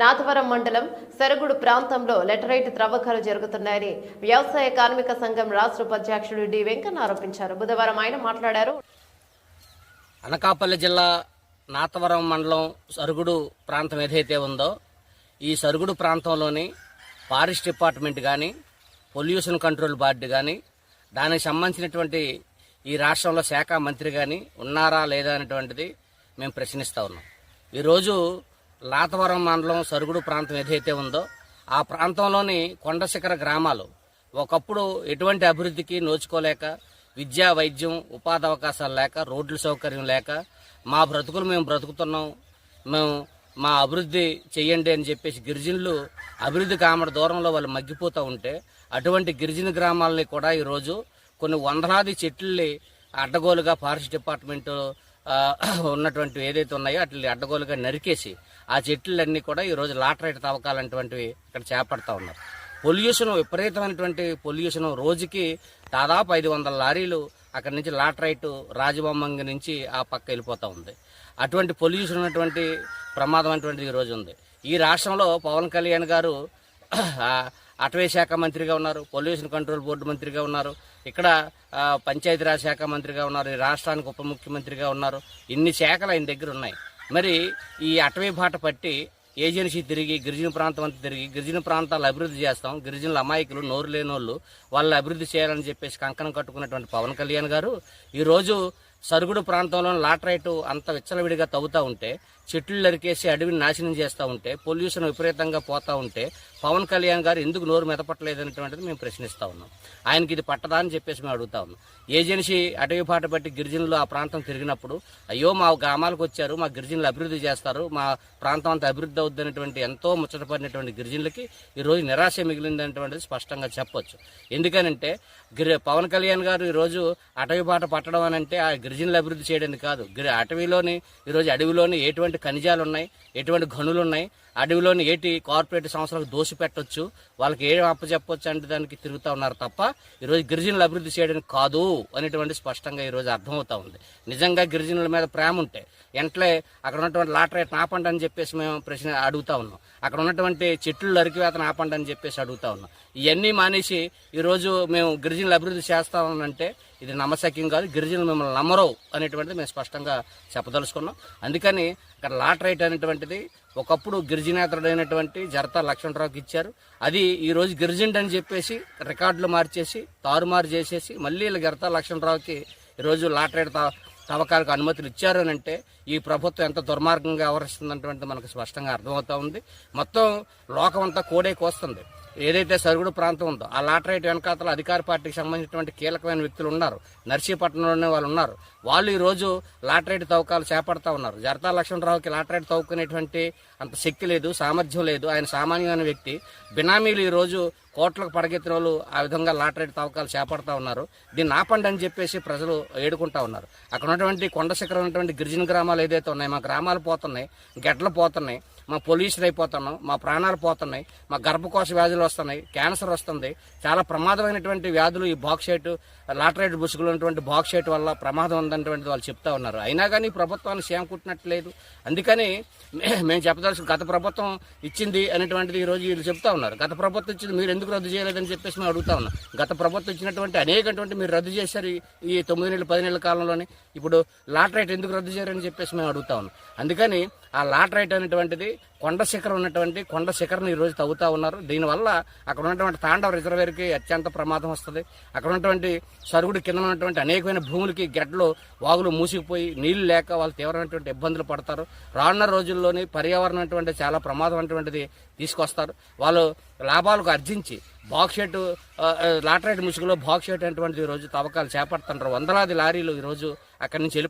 నాథవరం మండలం సెరగుడు ప్రాంతంలో లెటరైట్ త్రవ్వకాలు జరుగుతున్నాయని వ్యవసాయ కార్మిక సంఘం రాష్ట్ర ఉపాధ్యక్షుడు డి వెంకన్న ఆరోపించారు. బుధవారం ఆయన మాట్లాడారు. అనకాపల్లి జిల్లా నాతవరం మండలం సరుగుడు ప్రాంతం ఏదైతే ఉందో ఈ సరుగుడు ప్రాంతంలోని ఫారెస్ట్ డిపార్ట్మెంట్ కానీ పొల్యూషన్ కంట్రోల్ బోర్డు కానీ దానికి సంబంధించినటువంటి ఈ రాష్ట్రంలో శాఖ మంత్రి కానీ ఉన్నారా లేదా అనేటువంటిది మేము ప్రశ్నిస్తూ ఉన్నాం. ఈరోజు లాతవరం మండలం సరుగుడు ప్రాంతం ఏదైతే ఉందో ఆ ప్రాంతంలోని కొండ శిఖర గ్రామాలు ఒకప్పుడు ఎటువంటి అభివృద్ధికి నోచుకోలేక విద్యా వైద్యం ఉపాధి అవకాశాలు లేక రోడ్ల సౌకర్యం లేక మా బ్రతుకులు మేము బ్రతుకుతున్నాం మేము మా అభివృద్ధి చెయ్యండి అని చెప్పేసి గిరిజనులు అభివృద్ధి కామడ దూరంలో వాళ్ళు మగ్గిపోతూ ఉంటే అటువంటి గిరిజన గ్రామాలని కూడా ఈరోజు కొన్ని వందలాది చెట్లని అడ్డగోలుగా ఫారెస్ట్ డిపార్ట్మెంట్ ఉన్నటువంటి ఏదైతే ఉన్నాయో అట్లా అడ్డగోలుగా నరికేసి ఆ చెట్లన్నీ కూడా ఈరోజు లాటరైట్ తవ్వకాలంటువంటివి ఇక్కడ చేపడతా ఉన్నారు. పొల్యూషన్ విపరీతమైనటువంటి పొల్యూషన్ రోజుకి దాదాపు ఐదు వందల లారీలు అక్కడి నుంచి లాటరైట్ రాజబొమ్మంగి నుంచి ఆ పక్క వెళ్ళిపోతూ ఉంది. అటువంటి పొల్యూషన్ ఉన్నటువంటి ప్రమాదం అటువంటిది ఈ రోజు ఉంది. ఈ రాష్ట్రంలో పవన్ కళ్యాణ్ గారు అటవీ శాఖ మంత్రిగా ఉన్నారు పొల్యూషన్ కంట్రోల్ బోర్డు మంత్రిగా ఉన్నారు ఇక్కడ పంచాయతీరాజ్ శాఖ మంత్రిగా ఉన్నారు ఈ రాష్ట్రానికి ఉప ముఖ్యమంత్రిగా ఉన్నారు. ఇన్ని శాఖలు ఆయన దగ్గర ఉన్నాయి. మరి ఈ అటవీ బాట పట్టి ఏజెన్సీ తిరిగి గిరిజన ప్రాంతం అంతా తిరిగి గిరిజన ప్రాంతాలు అభివృద్ధి చేస్తాం గిరిజనుల అమాయకులు నోరు లేని వాళ్ళు వాళ్ళు అభివృద్ధి చేయాలని చెప్పేసి కంకణం కట్టుకున్నటువంటి పవన్ కళ్యాణ్ గారు ఈరోజు సరుగుడు ప్రాంతంలో లాటరైట్ అంత విచ్చలవిడిగా తవ్వుతూ ఉంటే చెట్లు నరికేసి అడవిని నాశనం చేస్తూ ఉంటే పొల్యూషన్ విపరీతంగా పోతా ఉంటే పవన్ కళ్యాణ్ గారు ఎందుకు నోరు మెదపట్లేదు అనేటువంటిది మేము ప్రశ్నిస్తా ఉన్నాం. ఆయనకి ఇది పట్టదా అని చెప్పేసి మేము అడుగుతా ఉన్నాం. ఏజెన్సీ అటవీ పాట బట్టి గిరిజనులు ఆ ప్రాంతం తిరిగినప్పుడు అయ్యో మా గ్రామాలకు వచ్చారు మా గిరిజనులు అభివృద్ధి చేస్తారు మా ప్రాంతం అంతా అభివృద్ధి అవుద్దనేటువంటి ఎంతో ముచ్చటపడినటువంటి గిరిజనులకి ఈరోజు నిరాశ మిగిలిందనేటువంటిది స్పష్టంగా చెప్పొచ్చు. ఎందుకనంటే గిరి పవన్ కళ్యాణ్ గారు ఈరోజు అటవీ పాట పట్టడం అనంటే ఆ గిరిజనులు అభివృద్ధి చేయడానికి కాదు. గిరి అటవీలోని ఈరోజు అడవిలోని ఎటువంటి ఖనిజాలు ఉన్నాయి ఎటువంటి గనులు ఉన్నాయి అడవిలోని ఏటి కార్పొరేట్ సంస్థలకు దోషి పెట్టొచ్చు వాళ్ళకి ఏం అప్పచెప్పొచ్చు అంటే దానికి తిరుగుతూ ఉన్నారు తప్ప ఈరోజు గిరిజనులు అభివృద్ధి చేయడానికి కాదు అనేటువంటి స్పష్టంగా ఈరోజు అర్థమవుతా ఉంది. నిజంగా గిరిజనుల మీద ప్రేమ ఉంటే ఎంట్లే అక్కడ ఉన్నటువంటి లాటరేట్ ఆపండి అని చెప్పేసి మేము ప్రశ్న అడుగుతా ఉన్నాం. అక్కడ ఉన్నటువంటి చెట్లు నరికివేతను ఆపండి అని చెప్పేసి అడుగుతా ఉన్నాం. ఇవన్నీ మానేసి ఈరోజు మేము గిరిజనులు అభివృద్ధి చేస్తామనంటే ఇది నమ్మశక్యం కాదు గిరిజనులు మిమ్మల్ని నమ్మరు అనేటువంటిది మేము స్పష్టంగా చెప్పదలుచుకున్నాం. అందుకని ఇక్కడ లాటరైట్ అనేటువంటిది ఒకప్పుడు గిరిజనేతరుడైనటువంటి జరతా లక్ష్మణరావుకి ఇచ్చారు. అది ఈరోజు గిరిజనుడు అని చెప్పేసి రికార్డులు మార్చేసి తారుమారు చేసేసి మళ్ళీ వీళ్ళు జరతా లక్ష్మణరావుకి ఈరోజు లాటరైట్ తా- తవ్వకాలకు అనుమతులు ఇచ్చారు అని అంటే ఈ ప్రభుత్వం ఎంత దుర్మార్గంగా వ్యవహరిస్తుందంటే మనకు స్పష్టంగా అర్థమవుతా ఉంది. మొత్తం లోకం అంతా కోడే కోస్తుంది. ఏదైతే సరుగుడు ప్రాంతం ఉందో ఆ లాటరైట్ వెనకాతల అధికార పార్టీకి సంబంధించినటువంటి కీలకమైన వ్యక్తులు ఉన్నారు. నర్సీపట్నంలోనే వాళ్ళు ఉన్నారు. వాళ్ళు ఈ రోజు లాటరైట్ తవ్వకాలు చేపడతా ఉన్నారు. జరతా లక్ష్మణరావుకి లాటరైట్ తవ్వుకునేటువంటి అంత శక్తి లేదు సామర్థ్యం లేదు. ఆయన సామాన్యమైన వ్యక్తి. బినామీలు ఈ రోజు కోట్లకు పడగెత్తిన వాళ్ళు ఆ విధంగా లాటరైట్ తవ్వకాలు చేపడతా ఉన్నారు. దీన్ని ఆపండి అని చెప్పేసి ప్రజలు ఏడుకుంటా ఉన్నారు. అక్కడ ఉన్నటువంటి కొండ శిఖరం ఉన్నటువంటి గిరిజన గ్రామాలు ఏదైతే ఉన్నాయి మా గ్రామాలు పోతున్నాయి గెడ్లు పోతున్నాయి. మా పొల్యూషన్ అయిపోతున్నాం మా ప్రాణాలు పోతున్నాయి మా గర్భకోశ వ్యాధులు వస్తున్నాయి క్యాన్సర్ వస్తుంది. చాలా ప్రమాదమైనటువంటి వ్యాధులు ఈ బాక్సైట్ లాటరైట్ బుసుగులు ఉన్నటువంటి బాక్సైట్ వల్ల ప్రమాదం ఉందనేటువంటిది వాళ్ళు చెప్తా ఉన్నారు. అయినా కానీ ప్రభుత్వాన్ని సేమకుట్టినట్లేదు అందుకని మేము చెప్పదలసిన గత ప్రభుత్వం ఇచ్చింది అనేటువంటిది ఈ రోజు వీళ్ళు చెప్తా ఉన్నారు. గత ప్రభుత్వం ఇచ్చింది మీరు ఎందుకు రద్దు చేయలేదని చెప్పేసి మేము అడుగుతా ఉన్నాం. గత ప్రభుత్వం ఇచ్చినటువంటి అనేకటువంటి మీరు రద్దు చేశారు ఈ- తొమ్మిది నెలలు పది నెలల కాలంలోనే. ఇప్పుడు లాటరైట్ ఎందుకు రద్దు చేయారని చెప్పేసి మేము అడుగుతా ఉన్నాం. అందుకని ఆ లాటరైట్ అనేటువంటిది కొండ శిఖరం ఉన్నటువంటి కొండ శిఖరం ఈ రోజు తవ్వుతా ఉన్నారు. దీనివల్ల అక్కడ ఉన్నటువంటి తాండవ రిజర్వేర్కి అత్యంత ప్రమాదం వస్తుంది. అక్కడ ఉన్నటువంటి సరుగుడు కింద ఉన్నటువంటి అనేకమైన భూములకి గెడ్లు వాగులు మూసుకుపోయి నీళ్ళు లేక వాళ్ళు తీవ్రమైనటువంటి ఇబ్బందులు పడతారు. రానున్న రోజుల్లోని పర్యావరణం అటువంటి చాలా ప్రమాదం అటువంటిది తీసుకొస్తారు. వాళ్ళు లాభాలకు అర్జించి బాక్సెట్ లాటరైట్ ముసుగులో బాక్సెట్ అటువంటిది ఈ రోజు తవ్వకాలు చేపడుతుంటారు. వందలాది లారీలు ఈ రోజు అక్కడి నుంచి వెళ్ళి